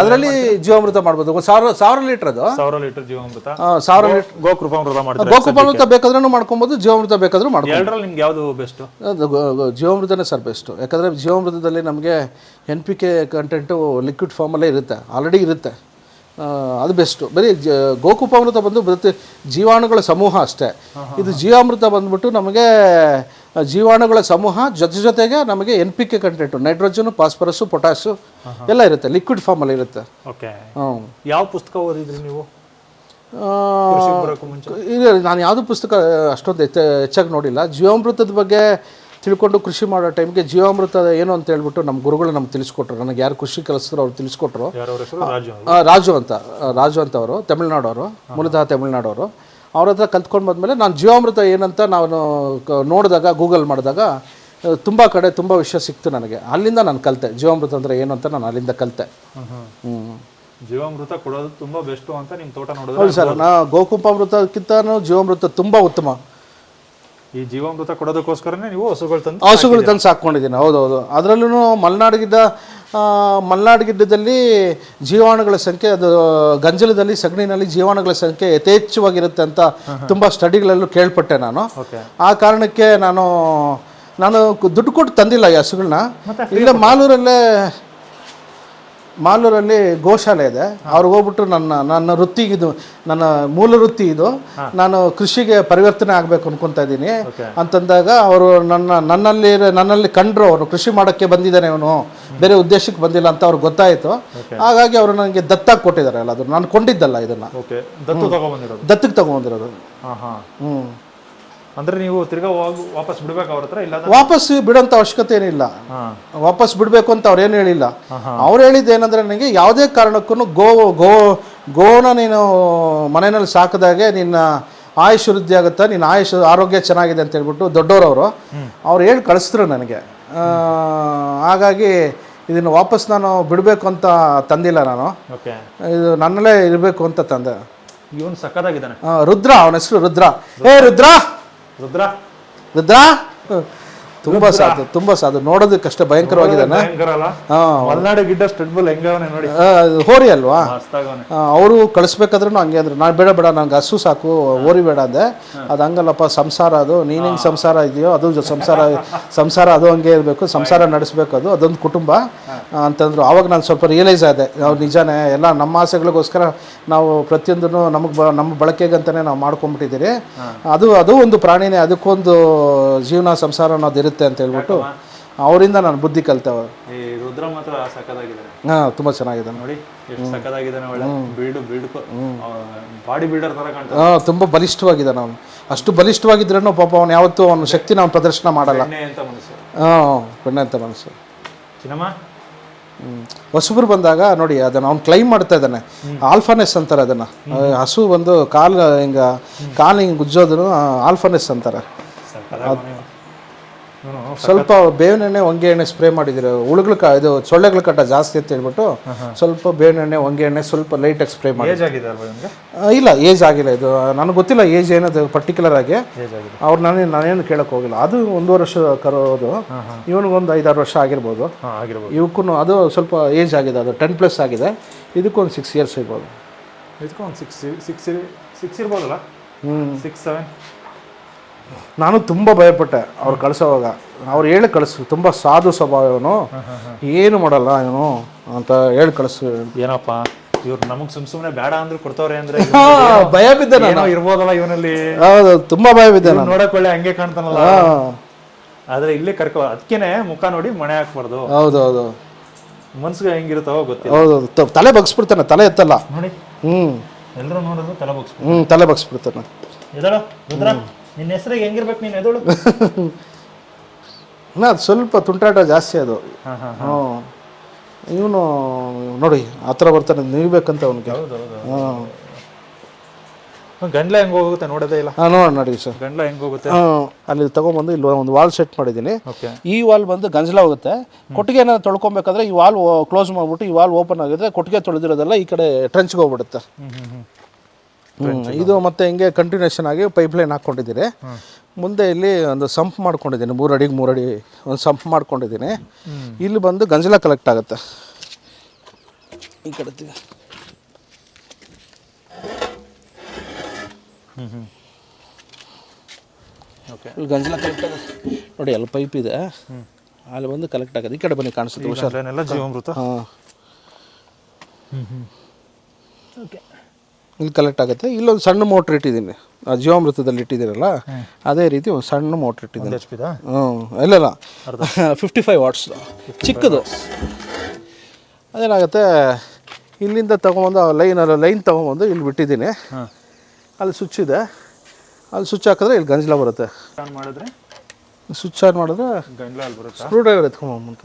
ಅದರಲ್ಲಿ ಜೀವಾಮೃತ ಮಾಡಬಹುದು ಸಾವಿರ ಸಾವಿರ ಲೀಟ್ರ್ ಅದು? ಸಾವಿರ ಲೀಟರ್ ಜೀವಾಮೃತ. ಸಾವಿರ ಲೀಟರ್. ಗೋಕೃಪಾಮೃತ ಮಾಡ್ತಾರೆ ಗೋಕೃಪಾಮೃತ ಬೇಕಾದ್ರೂ ಮಾಡ್ಕೊಬಹುದು ಜೀವಾಮೃತ ಬೇಕಾದ್ರೂ ಮಾಡ್ಬೋದು ಎರಡರಲ್ಲಿ ನಿಮ್ಗೆ ಯಾವುದು ಬೆಸ್ಟ್ ಜೀವಾಮೃತನೇ ಸರ್ ಬೆಸ್ಟ್ ಯಾಕಂದರೆ ಜೀವಾಮೃತದಲ್ಲಿ ನಮಗೆ N P K content liquid ಫಾರ್ಮಲ್ಲೇ ಇರುತ್ತೆ. ಆಲ್ರೆಡಿ ಇರುತ್ತೆ. ಅದು ಬೆಸ್ಟು ಬರೀ ಜ ಗೋಕುಪಾಮೃತ ಬಂದು ಬರುತ್ತೆ. ಜೀವಾಣುಗಳ ಸಮೂಹ ಅಷ್ಟೇ. ಇದು ಜೀವಾಮೃತ ಬಂದ್ಬಿಟ್ಟು ನಮಗೆ ಜೀವಾಣುಗಳ ಸಮೂಹ ಜೊತೆ ಜೊತೆಗೆ ನಮಗೆ N P K content nitrogen phosphorus potash ಎಲ್ಲ ಇರುತ್ತೆ ಲಿಕ್ವಿಡ್ ಫಾರ್ಮಲ್ಲಿ ಇರುತ್ತೆ. ಓಕೆ ಹ್ಞೂ ಯಾವ ಪುಸ್ತಕ ಓದಿದ್ರಿ ನೀವು? ಇಲ್ಲ ನಾನು ಯಾವುದೂ ಪುಸ್ತಕ ಅಷ್ಟೊಂದು ಹೆಚ್ಚ ಹೆಚ್ಚಾಗಿ ನೋಡಿಲ್ಲ. ಜೀವಾಮೃತದ ಬಗ್ಗೆ ತಿಳ್ಕೊಂಡು ಕೃಷಿ ಮಾಡೋ ಟೈಮ್ಗೆ ಜೀವಾಮೃತ ಏನು ಅಂತ ಹೇಳ್ಬಿಟ್ಟು ನಮ್ಮ ಗುರುಗಳು ನಮ್ಗೆ ತಿಳಿಸ್ಕೊಟ್ರು. ನನಗೆ ಯಾರು ಕೃಷಿ ಕಲಿಸಿದ್ರು ಅವ್ರು ತಿಳಿಸ್ಕೊಟ್ರು. ರಾಜು ಅಂತ. ರಾಜು ಅಂತ ಅವರು ತಮಿಳ್ನಾಡವರು ಮೂಲತಃ ತಮಿಳ್ನಾಡವರು ಅವ್ರ ಹತ್ರ ಕಲ್ತ್ಕೊಂಡು ಬಂದಮೇಲೆ ನಾನು ಜೀವಾಮೃತ ಏನಂತ ನಾನು ಕ- ನೋಡಿದಾಗ ಗೂಗಲ್ ಮಾಡಿದಾಗ ತುಂಬ ಕಡೆ ತುಂಬ ವಿಷಯ ಸಿಕ್ತು ನನಗೆ. ಅಲ್ಲಿಂದ ನಾನು ಕಲಿತೆ. ಜೀವಾಮೃತ ಅಂದರೆ ಏನು ಅಂತ ನಾನು ಅಲ್ಲಿಂದ ಕಲಿತೆ. ಹ್ಞೂ ಜೀವಾಮೃತ ಕೊಡೋದು ತುಂಬ ಬೆಸ್ಟು ಅಂತ ನಿಮ್ಮ ತೋಟ ನೋಡಿದ್ರೆ ಹೌದು ಸರ್. ನಾ ಗೋಕುಂಪಾಮೃತಕ್ಕಿಂತ ಜೀವಾಮೃತ ತುಂಬ ಉತ್ತಮ. ಈ ಜೀವಾಮೃತ ಕೊಡೋದಕ್ಕೋಸ್ಕರನೇ ನೀವು ಹಸುಗಳು ತಂದು ಹಸುಗಳು ತಂದು ಸಾಕೊಂಡಿದ್ದೀನಿ ಹೌದೌದು. ಅದರಲ್ಲೂ ಮಲೆನಾಡು ಗಿಡ್ಡ ಆ, ಮಲೆನಾಡು ಗಿಡ್ಡದಲ್ಲಿ ಜೀವಾಣುಗಳ ಸಂಖ್ಯೆ ಅದು ಗಂಜಲದಲ್ಲಿ ಸಗಣಿನಲ್ಲಿ ಜೀವಾಣುಗಳ ಸಂಖ್ಯೆ ಯಥೇಚ್ಛವಾಗಿರುತ್ತೆ ಅಂತ ತುಂಬ ಸ್ಟಡಿಗಳಲ್ಲೂ ಕೇಳ್ಪಟ್ಟೆ ನಾನು. ಆ ಕಾರಣಕ್ಕೆ ನಾನು ನಾನು ದುಡ್ಡು ಕೊಟ್ಟು ತಂದಿಲ್ಲ ಈ ಹಸುಗಳನ್ನ ಇಲ್ಲ ಮಾಲೂರಲ್ಲೇ ಮಾಲೂರಲ್ಲಿ ಗೋಶಾಲೆ ಇದೆ. ಅವ್ರಿಗೆ ಹೋಗ್ಬಿಟ್ಟು ನನ್ನ ನನ್ನ ವೃತ್ತಿಗಿದು ಇದು ನನ್ನ ಮೂಲ ವೃತ್ತಿ ಇದು. ನಾನು ಕೃಷಿಗೆ ಪರಿವರ್ತನೆ ಆಗಬೇಕು ಅನ್ಕೊಂತ ಇದ್ದೀನಿ. ಅಂತಂದಾಗ ಅವರು ನನ್ನ ನನ್ನಲ್ಲಿ ನನ್ನಲ್ಲಿ ಕಂಡ್ರು ಅವರು ಕೃಷಿ ಮಾಡೋಕ್ಕೆ ಬಂದಿದ್ದಾನೆ ಅವನು ಬೇರೆ ಉದ್ದೇಶಕ್ಕೆ ಬಂದಿಲ್ಲ ಅಂತ ಅವ್ರಿಗೆ ಗೊತ್ತಾಯಿತು. ಹಾಗಾಗಿ ಅವರು ನನಗೆ ದತ್ತಾಗಿ ಕೊಟ್ಟಿದ್ದಾರೆ ಅಲ್ಲ ಅದು ನಾನು ಕೊಂಡಿದ್ದಲ್ಲ ಇದನ್ನು. ದತ್ತಕ್ಕೆ ಹಾ ಹ್ಞೂ ಅಂದ್ರೆ ನೀವು ತಿರ್ಗಾ ವಾಪಸ್ ಬಿಡ್ಬೇಕು ಅವ್ರ ಹತ್ರ ಇಲ್ಲ ವಾಪಸ್ ಬಿಡೋಂಥ ಅವಶ್ಯಕತೆ ಏನಿಲ್ಲ. ವಾಪಸ್ ಬಿಡಬೇಕು ಅಂತ ಅವ್ರೇನು ಹೇಳಿಲ್ಲ. ಅವ್ರು ಹೇಳಿದ್ದು ಏನಂದ್ರೆ ನನಗೆ ಯಾವುದೇ ಕಾರಣಕ್ಕೂ ಗೋ ಗೋ ಗೋನ ನೀನು ಮನೆಯಲ್ಲಿ ಸಾಕಿದಾಗೆ ನಿನ್ನ ಆಯುಷ್ ವೃದ್ಧಿ ಆಗುತ್ತೆ ನಿನ್ನ ಆಯುಷ್ ಆರೋಗ್ಯ ಚೆನ್ನಾಗಿದೆ ಅಂತ ಹೇಳ್ಬಿಟ್ಟು ದೊಡ್ಡವರವರು ಅವ್ರು ಹೇಳಿ ಕಳಿಸಿದ್ರು ನನಗೆ. ಹಾಗಾಗಿ ಇದನ್ನು ವಾಪಸ್ ನಾನು ಬಿಡಬೇಕು ಅಂತ ತಂದಿಲ್ಲ ನಾನು. ಇದು ನನ್ನಲ್ಲೇ ಇರಬೇಕು ಅಂತ ತಂದೆ. ಇವನು ಸಕ್ಕದಾಗಿದ್ದಾನೆ ರುದ್ರ ಅವನ ಹೆಸರು ರುದ್ರ. ಏ ರುದ್ರ! రుద్ర రుద్ర ತುಂಬ ಸಾಧು ತುಂಬಾ ಸಾಧು ನೋಡೋದಕ್ಕಷ್ಟೇ ಕಷ್ಟ ಭಯಂಕರವಾಗಿದೆ ಮಲೆನಾಡು ಗಿಡ್ಡ ಸ್ಟಡ್ಬಲ್ ಹೆಂಗವನೆ ನೋಡಿ. ಹೋರಿ ಅಲ್ವಾ? ಅವರು ಕಳಿಸ್ಬೇಕಾದ್ರೂ ಹಂಗೆ ಅಂದ್ರೆ. ನಾನು ಬೇಡ ಬೇಡ ನಂಗೆ ಹಸು ಸಾಕು ಹೋರಿ ಬೇಡ ಅಂದೆ. ಅದು ಹಂಗಲ್ಲಪ್ಪ ಸಂಸಾರ ಅದು. ನೀನು ಹೆಂಗೆ ಸಂಸಾರ ಇದೆಯೋ ಅದು ಸಂಸಾರ ಸಂಸಾರ ಅದು ಹಂಗೆ ಇರಬೇಕು. ಸಂಸಾರ ನಡೆಸ್ಬೇಕು ಅದು. ಅದೊಂದು ಕುಟುಂಬ. ಅಂತಂದ್ರು. ಆವಾಗ ನಾನು ಸ್ವಲ್ಪ ರಿಯಲೈಸ್ ಆದೆ. ಅವ್ರು ನಿಜಾನೇ ಎಲ್ಲ ನಮ್ಮ ಆಸೆಗಳಿಗೋಸ್ಕರ ನಾವು ಪ್ರತಿಯೊಂದನ್ನು ನಮಗೆ ಬ ನಮ್ಮ ಬಳಕೆಗಂತಲೇ ನಾವು ಮಾಡ್ಕೊಂಬಿಟ್ಟಿದ್ದೀರಿ ಅದು ಅದು ಒಂದು ಪ್ರಾಣಿನೇ. ಅದಕ್ಕೊಂದು ಜೀವನ ಸಂಸಾರ ಅನ್ನೋದು ಅಂತ ಹೇಳ್ಬಿಟ್ಟು ಅವರಿಂದ ನಾನು ಬುದ್ಧಿ ಕಲ್ತವ ಈ ರುದ್ರ ಮಾತ್ರ ಹಾಂ ತುಂಬ ಚೆನ್ನಾಗಿದೆ ನೋಡಿ ಎಷ್ಟು ಸಕ್ಕದಾಗಿದ್ದಾನೆ ಒಳ್ಳೆ ಬಿಲ್ಡ್ ಬಿಲ್ಡ್ ಬಾಡಿ ಬಿಲ್ಡರ್ ತರ ಹಾಂ ತುಂಬ ಬಲಿಷ್ಠವಾಗಿದ್ದಾನೆ ಅವನು. ಅಷ್ಟು ಬಲಿಷ್ಠವಾಗಿದ್ರೂ ಪಾಪ ಅವನು ಯಾವತ್ತೂ ಅವನ ಶಕ್ತಿನ ಅವನು ಪ್ರದರ್ಶನ ಮಾಡಲ್ಲ. ಅಂತ ಮನಸ್ಸು. ಹಾಂ ಬೆಣ್ಣೆ ಅಂತ ಮನಸ್ಸು. ಚಿನ್ನಮ್ಮ? ಹೊಸಬ್ರು ಬಂದಾಗ ನೋಡಿ ಅದನ್ನು ಅವ್ನು ಕ್ಲೈಮ್ ಮಾಡ್ತಾ ಇದ್ದಾನೆ. ಆಲ್ಫಾನೆಸ್ ಅಂತಾರೆ ಅದನ್ನು. ಹಸು ಒಂದು ಕಾಲು ಹಿಂಗ ಕಾಲು ಹಿಂಗೆ ಗುಜ್ಜೋದನ್ನು ಆಲ್ಫಾನೆಸ್ ಅಂತಾರೆ. ಸ್ವಲ್ಪ ಬೇವಿನ ಎಣ್ಣೆ ಹೊಂಗೆ ಎಣ್ಣೆ ಸ್ಪ್ರೇ ಮಾಡಿದ್ರು ಹುಳುಗಳು ಕ ಇದು ಸೊಳ್ಳೆಗಳ ಕಟ್ಟ ಜಾಸ್ತಿ ಅಂತ ಹೇಳ್ಬಿಟ್ಟು ಸ್ವಲ್ಪ ಬೇವಿನ ಎಣ್ಣೆ ಹೊಂಗೆ ಎಣ್ಣೆ ಸ್ವಲ್ಪ ಲೈಟಾಗಿ ಸ್ಪ್ರೇ ಮಾಡಿ ಇಲ್ಲ ಏಜ್ ಆಗಿಲ್ಲ ಇದು. ನನಗೆ ಗೊತ್ತಿಲ್ಲ ಏಜ್ ಏನದು ಪರ್ಟಿಕ್ಯುಲರ್ ಆಗಿ. ಅವ್ರು ನಾನೇ ನಾನೇನು ಕೇಳಕ್ಕೆ ಹೋಗಿಲ್ಲ. ಅದು ಒಂದೂವರೆ ವರ್ಷ ಕರೋದು. ಇವನಿಗೊಂದು ಐದಾರು ವರ್ಷ ಆಗಿರ್ಬೋದು. ಇವಕ್ಕೂ ಅದು ಸ್ವಲ್ಪ ಏಜ್ ಆಗಿದೆ. ಅದು ಟೆನ್ ಪ್ಲಸ್ ಆಗಿದೆ. ಇದಕ್ಕೊಂದು ಸಿಕ್ಸ್ ಇಯರ್ಸ್ ಇರ್ಬೋದು. ಇದಕ್ಕೂ ಒಂದು ಸಿಕ್ಸ್ ಸಿಕ್ಸ್ ಸಿಕ್ಸ್ ಇರ್ಬೋದಲ್ಲ? ಹ್ಞೂ ಸಿಕ್ಸ್ ಸೆವೆನ್ ನಾನು ತುಂಬ ಭಯಪಟ್ಟೆ ಅವ್ರು ಕಳಿಸೋವಾಗ. ಅವ್ರು ಹೇಳಿ ಕಳಿಸು ತುಂಬ ಸಾಧು ಸ್ವಭಾವ ಇವನು ಏನು ಮಾಡಲ್ಲ ಇವನು ಅಂತ ಹೇಳಿ ಕಳಿಸು. ಏನಪ್ಪ ಇವ್ರು ನಮಗ್ ಸುಮ್ ಸುಮ್ನೆ ಬೇಡ ಅಂದ್ರೆ ಕೊಡ್ತವ್ರೆ ಅಂದ್ರೆ ಭಯ ಬಿದ್ದೆ ನಾನು. ಇರ್ಬೋದಲ್ಲ ಇವನಲ್ಲಿ. ಹೌದು ತುಂಬ ಭಯ ಬಿದ್ದೆ ನಾನು. ನೋಡಕ್ ಒಳ್ಳೆ ಹಂಗೆ ಕಾಣ್ತಾನಲ್ಲ. ಆದ್ರೆ ಇಲ್ಲೇ ಕರ್ಕೊ ಅದಕ್ಕೇನೆ ಮುಖ ನೋಡಿ ಮಣೆ ಹಾಕ್ಬಾರ್ದು. ಹೌದು ಹೌದು. ಮನ್ಸಿಗೆ ಹೆಂಗಿರುತ್ತೋ ಗೊತ್ತಿಲ್ಲ. ಹೌದು ತಲೆ ಬಗ್ಸ್ಬಿಡ್ತಾನೆ ತಲೆ ಎತ್ತಲ್ಲ. ನೋಡಿ. ಹ್ಮ್. ಎಲ್ಲರೂ ನೋಡೋದು ತಲೆ ಬಗ್ಸ್ ಹ್ಮ್ ತಲೆ ಬಗ್ಸ್ಬಿಡ್ತಾನೆ. ಎದಳ ರುದ್ರ? ನಿನ್ನ ಹೆಸರಿಗೆ ಹೆಂಗಿರ್ಬೇಕು ನೀನು? ಎದುಳು? ಇನ್ನು ಅದು ಸ್ವಲ್ಪ ತುಂಟಾಟ ಜಾಸ್ತಿ ಅದು. ಹಾ ಹಾ ಹ್ಞೂ ಇವನು ನೋಡಿ ಆ ಥರ ಬರ್ತಾನೆ ಅವನಿಗೆ. ಹೌದು ಹೌದು ಹಾಂ ಗಂಡ್ಲ ಹೆಂಗ್ ಹೋಗುತ್ತೆ ನೋಡೋದೇ ಇಲ್ಲ. ಹಾಂ ನೋಡೋಣ ನೋಡಿ ಸರ್. ಗಂಡ್ಲ ಹೆಂಗ್ ಹೋಗುತ್ತೆ? ಹಾಂ ಅಲ್ಲಿ ತಗೊಂಬಂದು ಇಲ್ಲಿ ಒಂದು ವಾಲ್ ಸೆಟ್ ಮಾಡಿದ್ದೀನಿ. ಓಕೆ. ಈ ವಾಲ್ ಬಂದು ಗಂಜಲ ಹೋಗುತ್ತೆ. ಕೊಟ್ಟಿಗೆ ಏನಾದ್ರು ತೊಳ್ಕೊಬೇಕಾದ್ರೆ ಈ ವಾಲ್ ಕ್ಲೋಸ್ ಮಾಡಿಬಿಟ್ಟು ಈ ವಾಲ್ ಓಪನ್ ಆಗಿದ್ರೆ ಕೊಟ್ಟಿಗೆ ತೊಳೆದಿರೋದೆಲ್ಲ ಈ ಕಡೆ ಟ್ರೆಂಚ್ಗೆ ಹೋಗ್ಬಿಡುತ್ತೆ. ಹ್ಮ್ ಹ್ಮ್ ಹ್ಮ್ ಹ್ಮ್. ಇದು ಮತ್ತೆ ಹಿಂಗೆ ಕಂಟಿನ್ಯೂಷನ್ ಆಗಿ ಪೈಪ್ ಲೈನ್ ಹಾಕ್ಕೊಂಡಿದ್ದೀನಿ. ಮುಂದೆ ಇಲ್ಲಿ ಒಂದು ಸಂಪ್ ಮಾಡ್ಕೊಂಡಿದ್ದೀನಿ. ಮೂರು ಅಡಿಗೆ ಮೂರು ಅಡಿ ಒಂದು ಸಂಪ್ ಮಾಡ್ಕೊಂಡಿದ್ದೀನಿ. ಇಲ್ಲಿ ಬಂದು ಗಂಜಲ ಕಲೆಕ್ಟ್ ಆಗುತ್ತೆ. ಈ ಕಡೆ ಹ್ಮ್ ಹ್ಮ್. ಓಕೆ ಇಲ್ಲಿ ಗಂಜಲ ಕಲೆಕ್ಟ್ ಆಗುತ್ತೆ. ನೋಡಿ ಅಲ್ಲಿ ಪೈಪ್ ಇದೆ. ಅಲ್ಲಿ ಬಂದು ಕಲೆಕ್ಟ್ ಆಗುತ್ತೆ. ಈ ಕಡೆ ಬನ್ನಿ ಕಾಣಿಸುತ್ತೆ ಹುಷಾರು. ಜೀವಾಮೃತ? ಹಾಂ. ಹ್ಮ್ ಹ್ಮ್. ಓಕೆ ಇಲ್ಲಿ ಕಲೆಕ್ಟ್ ಆಗುತ್ತೆ. ಇಲ್ಲೊಂದು ಸಣ್ಣ ಮೋಟ್ರ್ ಇಟ್ಟಿದ್ದೀನಿ. ಆ ಜೀವಾಮೃತದಲ್ಲಿ ಇಟ್ಟಿದ್ದೀರಲ್ಲ ಅದೇ ರೀತಿ ಒಂದು ಸಣ್ಣ ಮೋಟ್ರ್ ಇಟ್ಟಿದ್ದೀನಿ. ಎಚ್ ಇಲ್ಲ ಹ್ಞೂ ಇಲ್ಲಲ್ಲ ಫಿಫ್ಟಿ ಫೈವ್ ವಾಟ್ಸ್ ಚಿಕ್ಕದು. ಅದೇನಾಗುತ್ತೆ ಇಲ್ಲಿಂದ ತೊಗೊಂಬಂದು ಲೈನ್ ಲೈನ್ ತೊಗೊಂಬಂದು ಇಲ್ಲಿ ಬಿಟ್ಟಿದ್ದೀನಿ. ಅಲ್ಲಿ ಸ್ವಿಚ್ ಇದೆ. ಅಲ್ಲಿ ಸ್ವಿಚ್ ಹಾಕಿದ್ರೆ ಇಲ್ಲಿ ಗಂಜಲ ಬರುತ್ತೆ. ಆನ್ ಮಾಡಿದ್ರೆ? ಸ್ವಿಚ್ ಆನ್ ಮಾಡಿದ್ರೆ ಸ್ಕ್ರೂ ಡ್ರೈವರ್ ಎತ್ಕೊಂಬಂತ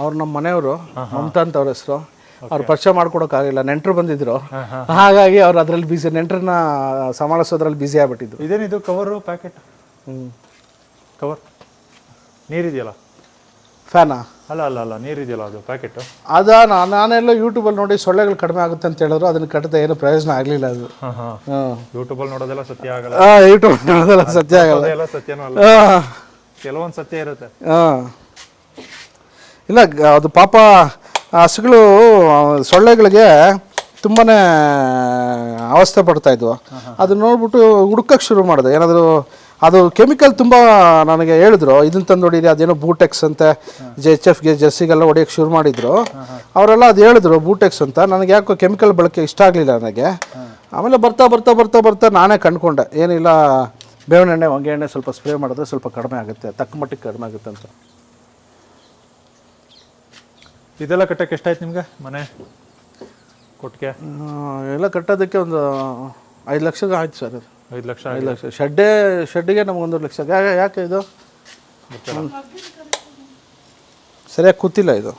ಅವ್ರು ನಮ್ಮ ಮನೆಯವರು ಮಮತಾ ಅಂತ ಅವ್ರ ಹೆಸರು. ಅವ್ರು ಪರಿಚಯ ಮಾಡ್ಕೊಡೋಕ್ಕಾಗಿಲ್ಲ ನೆಂಟರು ಬಂದಿದ್ರು. ಹಾಗಾಗಿ ಅವ್ರು ಅದರಲ್ಲಿ ಬಿಸಿ ನೆಂಟರನ್ನ ಸಮಾಳಿಸೋದ್ರಲ್ಲಿ ಬ್ಯುಸಿ ಆಗ್ಬಿಟ್ಟಿದ್ರು. ಇದೇನಿದು ಕವರು ಪ್ಯಾಕೆಟ್ ಹ್ಞೂ ಕವರ್ ನೀರಿದೆಯಲ್ಲ? ಫ್ಯಾನಾ ಅಲ್ಲ ಅಲ್ಲ ಅಲ್ಲ. ನೀರಿದೆಯಲ್ಲ ಅದು ಪ್ಯಾಕೆಟ್ ಅದ ನಾನೆಲ್ಲ ಯೂಟ್ಯೂಬಲ್ಲಿ ನೋಡಿ ಸೊಳ್ಳೆಗಳು ಕಡಿಮೆ ಆಗುತ್ತೆ ಅಂತ ಹೇಳಿದ್ರು. ಅದನ್ನ ಕಟ್ಟದೆ ಏನು ಪ್ರಯೋಜನ ಆಗಲಿಲ್ಲ ಅದು. ಯೂಟ್ಯೂಬಲ್ಲಿ ನೋಡೋದೆಲ್ಲ ಸತ್ಯ ಆಗಲ್ಲ. ಯೂಟ್ಯೂಬ್ ನೋಡೋದೆಲ್ಲ ಸತ್ಯ ಆಗಲ್ಲ. ಎಲ್ಲ ಸತ್ಯನೂ ಅಲ್ಲ. ಕೆಲವೊಂದು ಸತ್ಯ ಇರುತ್ತೆ. ಹಾಂ ಇಲ್ಲ ಅದು ಪಾಪ ಹಸುಗಳು ಸೊಳ್ಳೆಗಳಿಗೆ ತುಂಬಾ ಅವಸ್ಥೆ ಪಡ್ತಾ ಇದ್ವು. ಅದನ್ನ ನೋಡ್ಬಿಟ್ಟು ಹುಡ್ಕಕ್ಕೆ ಶುರು ಮಾಡಿದೆ. ಏನಾದರೂ ಅದು ಕೆಮಿಕಲ್ ತುಂಬ ನನಗೆ ಹೇಳಿದ್ರು. ಇದನ್ನ ತಂದು ಹೊಡೀರಿ ಅದೇನೋ ಬೂಟೆಕ್ಸ್ ಅಂತ ಜೆ ಎಚ್ ಎಫ್ಗೆ ಜರ್ಸಿಗೆಲ್ಲ ಹೊಡಿಯೋಕ್ಕೆ ಶುರು ಮಾಡಿದ್ರು. ಅವರೆಲ್ಲ ಅದು ಹೇಳಿದ್ರು ಬೂಟೆಕ್ಸ್ ಅಂತ. ನನಗೆ ಯಾಕೋ ಕೆಮಿಕಲ್ ಬಳಕೆ ಇಷ್ಟ ಆಗಲಿಲ್ಲ ನನಗೆ. ಆಮೇಲೆ ಬರ್ತಾ ಬರ್ತಾ ಬರ್ತಾ ಬರ್ತಾ ನಾನೇ ಕಂಡ್ಕೊಂಡೆ. ಏನಿಲ್ಲ ಬೇವಿನ ಎಣ್ಣೆ ಹೊಂಗೆ ಎಣ್ಣೆ ಸ್ವಲ್ಪ ಸ್ಪ್ರೇ ಮಾಡಿದ್ರೆ ಸ್ವಲ್ಪ ಕಡಿಮೆ ಆಗುತ್ತೆ ತಕ್ಕ ಮಟ್ಟಿಗೆ ಕಡಿಮೆ ಆಗುತ್ತೆ ಅಂತ. ಇದೆಲ್ಲ ಕಟ್ಟಕ್ಕೆ ಎಷ್ಟಾಯ್ತು ನಿಮ್ಗೆ ಮನೆ ಕೊಟ್ಟಿಗೆ? ಎಲ್ಲ ಕಟ್ಟೋದಕ್ಕೆ ಒಂದು ಐದು ಲಕ್ಷ ಆಯ್ತು ಸರ್ ಅದು. ಐದು ಲಕ್ಷ ಐದು ಲಕ್ಷ. ಶೆಡ್ಡೇ ಶೆಡ್ಡಿಗೆ ನಮ್ಗೆ ಒಂದು ಲಕ್ಷ. ಯಾಕೆ ಇದು. ಸರಿಯಾಗಿ ಕೂತಿಲ್ಲ ಇದು.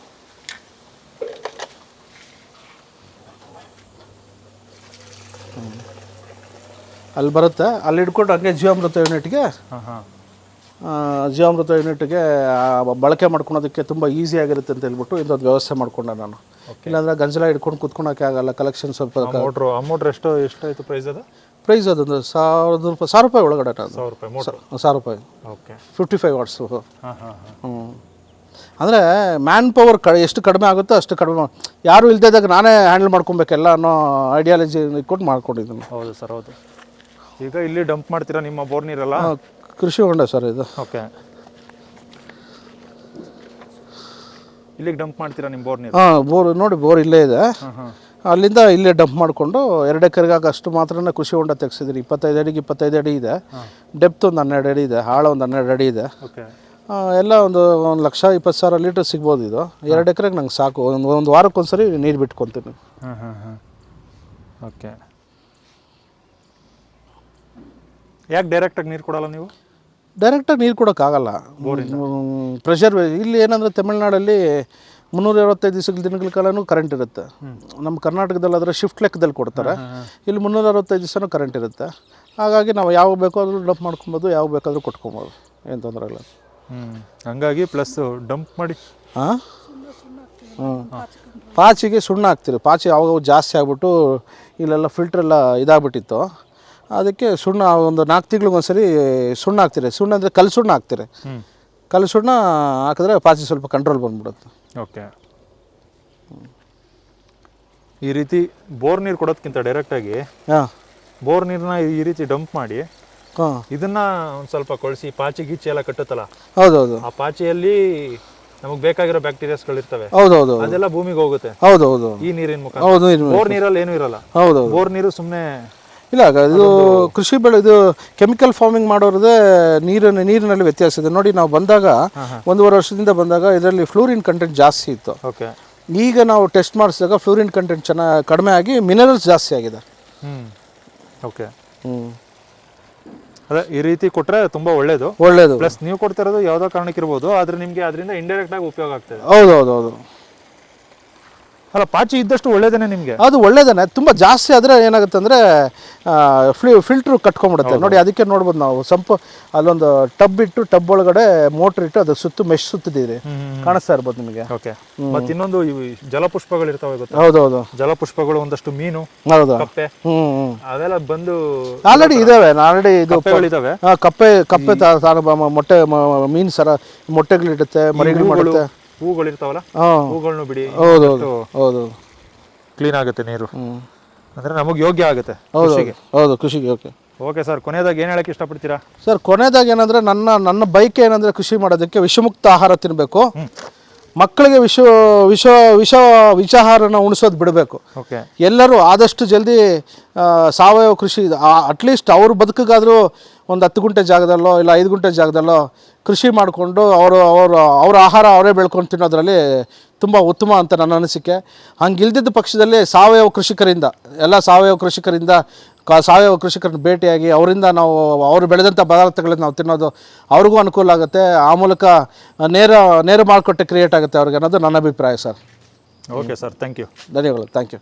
ಅಲ್ಲಿ ಬರುತ್ತೆ. ಅಲ್ಲಿ ಇಟ್ಕೊಂಡು ಹಂಗೆ ಜೀವಾಮೃತ ಯೂನಿಟ್ಗೆ ಹಾಂ ಹಾಂ. ಜೀವಾಮೃತ ಯೂನಿಟ್ಗೆ ಬಳಕೆ ಮಾಡ್ಕೊಳೋದಕ್ಕೆ ತುಂಬ ಈಸಿ ಆಗಿರುತ್ತೆ ಅಂತ ಹೇಳ್ಬಿಟ್ಟು ಇಂಥದ್ದು ವ್ಯವಸ್ಥೆ ಮಾಡ್ಕೊಂಡೆ ನಾನು. ಇಲ್ಲಾಂದ್ರೆ ಗಂಜಲ ಹಿಡ್ಕೊಂಡು ಕುತ್ಕೊಳಕ್ಕೆ ಆಗಲ್ಲ ಕಲೆಕ್ಷನ್ ಸ್ವಲ್ಪ ಅಮೌಂಟ್ ಎಷ್ಟು ಎಷ್ಟಾಯಿತು ಪ್ರೈಸ್ ಅದು? ಪ್ರೈಸ್ ಅದೊಂದು ಸಾವಿರದ ರೂಪಾಯಿ ಸಾವಿರ ರೂಪಾಯಿ ಒಳಗಡೆ ಸಾವಿರ ರೂಪಾಯಿ ಸಾವಿರ ರೂಪಾಯಿ. ಓಕೆ ಫಿಫ್ಟಿ ಫೈವ್ ವಾಟ್ಸು ಹಾಂ ಹಾಂ ಹಾಂ. ಹ್ಞೂ ಅಂದರೆ ಮ್ಯಾನ್ ಪವರ್ ಕ ಎಷ್ಟು ಕಡಿಮೆ ಆಗುತ್ತೋ ಅಷ್ಟು ಕಡಿಮೆ ಯಾರು ಇದ್ದಾಗ ನಾನೇ ಹ್ಯಾಂಡಲ್ ಮಾಡ್ಕೊಬೇಕೆಲ್ಲ ಅನ್ನೋ ಐಡಿಯಾಲಜಿ ಕೊಟ್ಟು ಮಾಡ್ಕೊಂಡಿದ್ದೀನಿ. ಹೌದು ಸರ್ ಹೌದು. ಈಗ ಇಲ್ಲಿ ಡಂಪ್ ಮಾಡ್ತೀರಾ ನಿಮ್ಮ ಬೋರ್ ನೀರಲ್ಲ? ಕೃಷಿ ಹೊಂಡ ಸರ್ ಇದು. ಓಕೆ. ಇಲ್ಲಿಗೆ ಡಂಪ್ ಮಾಡ್ತೀರಾ ನಿಮ್ಮ ಬೋರ್ ನೀರು? ಹಾಂ ಬೋರ್ ನೋಡಿ ಬೋರ್ ಇಲ್ಲೇ ಇದೆ. ಹಾಂ ಹಾಂ. ಅಲ್ಲಿಂದ ಇಲ್ಲೇ ಡಂಪ್ ಮಾಡಿಕೊಂಡು ಎರಡು ಎಕರೆಗಾಗ ಅಷ್ಟು ಮಾತ್ರನೇ ಕೃಷಿ ಹೊಂಡ ತೆಗ್ಸಿದ್ರಿ ಇಪ್ಪತ್ತೈದು ಅಡಿಗೆ ಇಪ್ಪತ್ತೈದು ಅಡಿ ಇದೆ. ಡೆಪ್ತ್ ಒಂದು ಹನ್ನೆರಡು ಅಡಿ ಇದೆ. ಆಳ ಒಂದು ಹನ್ನೆರಡು ಅಡಿ ಇದೆ. ಓಕೆ. ಎಲ್ಲ ಒಂದು ಒಂದು ಲಕ್ಷ ಇಪ್ಪತ್ತು ಸಾವಿರ ಲೀಟರ್ ಸಿಗ್ಬೋದು ಇದು. ಎರಡು ಎಕರೆಗೆ ನಂಗೆ ಸಾಕು. ಒಂದು ಒಂದು ವಾರಕ್ಕೊಂದ್ಸರಿ ನೀರು ಬಿಟ್ಕೊತೀನಿ ಹಾಂ ಹಾಂ ಹಾಂ. ಓಕೆ. ಯಾಕೆ ಡೈರೆಕ್ಟಾಗಿ ನೀರು ಕೊಡಲ್ಲ ನೀವು? ಡೈರೆಕ್ಟಾಗಿ ನೀರು ಕೊಡೋಕ್ಕಾಗಲ್ಲ. ಪ್ರೆಷರ್ ಇಲ್ಲಿ ಏನಂದರೆ ತಮಿಳ್ನಾಡಲ್ಲಿ ಮುನ್ನೂರ ಅರವತ್ತೈದು ದಿವಸಗಳ ದಿನಗಳ ಕಾಲನೂ ಕರೆಂಟ್ ಇರುತ್ತೆ. ನಮ್ಮ ಕರ್ನಾಟಕದಲ್ಲಿ ಅದರ ಶಿಫ್ಟ್ ಲೆಕ್ಕದಲ್ಲಿ ಕೊಡ್ತಾರೆ. ಇಲ್ಲಿ ಮುನ್ನೂರ ಅರವತ್ತೈದು ದಿವಸನೂ ಕರೆಂಟ್ ಇರುತ್ತೆ. ಹಾಗಾಗಿ ನಾವು ಯಾವಾಗ ಬೇಕಾದರೂ ಡಂಪ್ ಮಾಡ್ಕೊಬೋದು ಯಾವಾಗ ಬೇಕಾದರೂ ಕೊಟ್ಕೊಬೋದು. ಏನು ತೊಂದರೆ ಇಲ್ಲ. ಹ್ಞೂ ಹಂಗಾಗಿ ಪ್ಲಸ್ ಡಂಪ್ ಮಾಡಿ. ಹಾಂ? ಹ್ಞೂ ಪಾಚಿಗೆ ಸುಣ್ಣ ಹಾಕ್ತೀರಿ. ಪಾಚಿ ಯಾವಾಗ ಜಾಸ್ತಿ ಆಗ್ಬಿಟ್ಟು ಇಲ್ಲೆಲ್ಲ ಫಿಲ್ಟ್ರೆಲ್ಲ ಇದಾಗ್ಬಿಟ್ಟಿತ್ತು. ಅದಕ್ಕೆ ಸುಣ್ಣ ಒಂದು ನಾಲ್ಕು ತಿಂಗಳಿಗೊಂದ್ಸರಿ ಸುಣ್ಣ ಹಾಕ್ತೀರಿ. ಸುಣ್ಣ ಅಂದರೆ ಕಲ್ಲು ಸುಣ್ಣ ಹಾಕ್ತೀರಿ. ಕಲ್ ಕಲ್ಲು ಸುಣ್ಣ ಹಾಕಿದ್ರೆ ಪಾಚಿ ಸ್ವಲ್ಪ ಕಂಟ್ರೋಲ್ ಬಂದ್ಬಿಡುತ್ತೆ. ಓಕೆ. ಈ ರೀತಿ ಬೋರ್ ನೀರು ಕೊಡೋದಕ್ಕಿಂತ ಡೈರೆಕ್ಟಾಗಿ ಹಾಂ. ಬೋರ್ ನೀರನ್ನ ಈ ರೀತಿ ಡಂಪ್ ಮಾಡಿ ಹಾಂ. ಇದನ್ನ ಒಂದು ಸ್ವಲ್ಪ ಕೊಳಿಸಿ ಪಾಚಿ ಗೀಚಿ ಎಲ್ಲ ಕಟ್ಟುತ್ತಲ್ಲ? ಹೌದೌದು. ಆ ಪಾಚಿಯಲ್ಲಿ ನಮಗೆ ಬೇಕಾಗಿರೋ ಬ್ಯಾಕ್ಟೀರಿಯಾಸ್ಗಳಿರ್ತವೆ ಹೌದೌದು. ಅದೆಲ್ಲ ಭೂಮಿಗೆ ಹೋಗುತ್ತೆ. ಹೌದೌದು. ಈ ನೀರಿನ ಮುಖ ಹೌದು ಇದು ಬೋರ್ ನೀರಲ್ಲಿ ಏನೂ ಇರಲ್ಲ. ಹೌದು ಬೋರ್ ನೀರು ಸುಮ್ಮನೆ ಇಲ್ಲ ಇದು ಕೃಷಿ ಬೆಳೆ ಇದು ಕೆಮಿಕಲ್ ಫಾರ್ಮಿಂಗ್ ಮಾಡೋರದೇ ನೀರಿನ ನೀರಿನಲ್ಲಿ ವ್ಯತ್ಯಾಸ ಇದೆ. ನೋಡಿ ನಾವು ಬಂದಾಗ ಒಂದೂವರೆ ವರ್ಷದಿಂದ ಬಂದಾಗ ಇದರಲ್ಲಿ ಫ್ಲೂರಿನ್ ಕಂಟೆಂಟ್ ಜಾಸ್ತಿ ಇತ್ತು. ಓಕೆ. ಈಗ ನಾವು ಟೆಸ್ಟ್ ಮಾಡಿಸಿದಾಗ ಫ್ಲೂರಿನ್ ಕಂಟೆಂಟ್ ಚೆನ್ನಾಗಿ ಕಡಿಮೆ ಆಗಿ ಮಿನರಲ್ಸ್ ಜಾಸ್ತಿ ಆಗಿದೆ. ಹ್ಞೂ ಓಕೆ. ಹ್ಞೂ ಅದೇ ಈ ರೀತಿ ಕೊಟ್ಟರೆ ತುಂಬ ಒಳ್ಳೇದು. ಒಳ್ಳೇದು. ಪ್ಲಸ್ ನೀವು ಕೊಡ್ತಿರೋದು ಯಾವುದೋ ಕಾರಣಕ್ಕೆ ಇರ್ಬೋದು ಆದ್ರೆ ನಿಮಗೆ ಅದರಿಂದ ಇಂಡೈರೆಕ್ಟ್ ಆಗಿ ಉಪಯೋಗ ಆಗ್ತದೆ ಹೌದು ಹೌದು ಹೌದು ಅಲ್ಲ ಪಾಚಿ ಇದ್ದಷ್ಟು ಒಳ್ಳೇದೇನೆ ನಿಮಗೆ? ಅದು ಒಳ್ಳೇದೇನೆ. ತುಂಬ ಜಾಸ್ತಿ ಆದರೆ ಏನಾಗುತ್ತೆ ಅಂದರೆ ಫ್ಲಿ ಫಿಲ್ಟ್ರು ಕಟ್ಕೊಂಡ್ಬಿಡುತ್ತೆ. ನೋಡಿ ಅದಕ್ಕೆ ನೋಡ್ಬೋದು ನಾವು. ಸಂಪು ಅಲ್ಲೊಂದು ಟಬ್ ಇಟ್ಟು ಟಬ್ ಒಳಗಡೆ ಮೋಟ್ರ್ ಇಟ್ಟು ಅದು ಸುತ್ತು ಮೆಶ್ ಸುತ್ತಿದ್ದೀರಿ. ಕಾಣಿಸ್ತಾ ಇರ್ಬೋದು ನಿಮಗೆ. ಓಕೆ. ಮತ್ತೆ ಇನ್ನೊಂದು ಜಲಪುಷ್ಪಗಳು ಇರ್ತಾವೆ ಗೊತ್ತಾ? ಹೌದೌದು. ಜಲಪುಷ್ಪಗಳು ಒಂದಷ್ಟು ಮೀನು ಹೌದು. ಕಪ್ಪೆ. ಅವೆಲ್ಲ ಬಂದು ಆಲ್ರೆಡಿ ಇದಾವೆ. ಆಲ್ರೆಡಿ ಇದು ಆ, ಕಪ್ಪೆ ಕಪ್ಪೆ ಮೊಟ್ಟೆ ಮೀನು ಸರ ಮೊಟ್ಟೆಗಳಿಡುತ್ತೆ ಮರಿಗಳು ಮಾಡುತ್ತೆ. ಹೂಗಳು ಇರ್ತಾವಲ್ಲ ಹೂಗಳನ್ನು ಬಿಡಿ ಹೌದು ಹೌದು ಕ್ಲೀನ್ ಆಗುತ್ತೆ ನೀರು. ಅಂದ್ರೆ ನಮಗೆ ಯೋಗ್ಯ ಆಗುತ್ತೆ ಹೌದು ಕೃಷಿಗೆ. ಹೌದು ಕೃಷಿಗೆ ಓಕೆ. ಓಕೆ ಸರ್ ಕೊನೆಯದಾಗ ಏನು ಹೇಳಕ್ಕೆ ಇಷ್ಟಪಡ್ತೀರಾ? ಸರ್ ಕೊನೆಯದಾಗ ಏನಂದ್ರೆ ನನ್ನ ನನ್ನ ಬೈಕ್ ಏನಂದ್ರೆ ಕೃಷಿ ಮಾಡೋದಕ್ಕೆ ವಿಷಮುಕ್ತ ಆಹಾರ ತಿನ್ನಬೇಕು ಮಕ್ಕಳಿಗೆ ವಿಷ ವಿಷ ವಿಷ ವಿಷಾಹಾರನ ಉಣಿಸೋದು ಬಿಡಬೇಕು. ಓಕೆ. ಎಲ್ಲರೂ ಆದಷ್ಟು ಜಲ್ದಿ ಸಾವಯವ ಕೃಷಿ ಅಟ್ಲೀಸ್ಟ್ ಅವ್ರ ಬದುಕಿಗಾದರೂ ಒಂದು ಹತ್ತು ಗುಂಟೆ ಜಾಗದಲ್ಲೋ ಇಲ್ಲ ಐದು ಗುಂಟೆ ಜಾಗದಲ್ಲೋ ಕೃಷಿ ಮಾಡಿಕೊಂಡು ಅವರು ಅವರು ಅವರ ಆಹಾರ ಅವರೇ ಬೆಳ್ಕೊಂಡು ತಿನ್ನೋದ್ರಲ್ಲಿ ತುಂಬ ಉತ್ತಮ ಅಂತ ನನ್ನ ಅನಿಸಿಕೆ. ಹಂಗೆ ಇಲ್ದಿದ್ದ ಪಕ್ಷದಲ್ಲಿ ಸಾವಯವ ಕೃಷಿಕರಿಂದ ಎಲ್ಲ ಸಾವಯವ ಕೃಷಿಕರಿಂದ ಕ ಸಾವಯವ ಕೃಷಿಕರನ್ನ ಭೇಟಿಯಾಗಿ ಅವರಿಂದ ನಾವು ಅವರು ಬೆಳೆದಂಥ ಪದಾರ್ಥಗಳನ್ನ ನಾವು ತಿನ್ನೋದು ಅವ್ರಿಗೂ ಅನುಕೂಲ ಆಗುತ್ತೆ. ಆ ಮೂಲಕ ನೇರ ನೇರ ಮಾರುಕಟ್ಟೆ ಕ್ರಿಯೇಟ್ ಆಗುತ್ತೆ ಅವ್ರಿಗೆ ಅನ್ನೋದು ನನ್ನ ಅಭಿಪ್ರಾಯ sir. Okay sir thank you ಧನ್ಯವಾದಗಳು. Thank you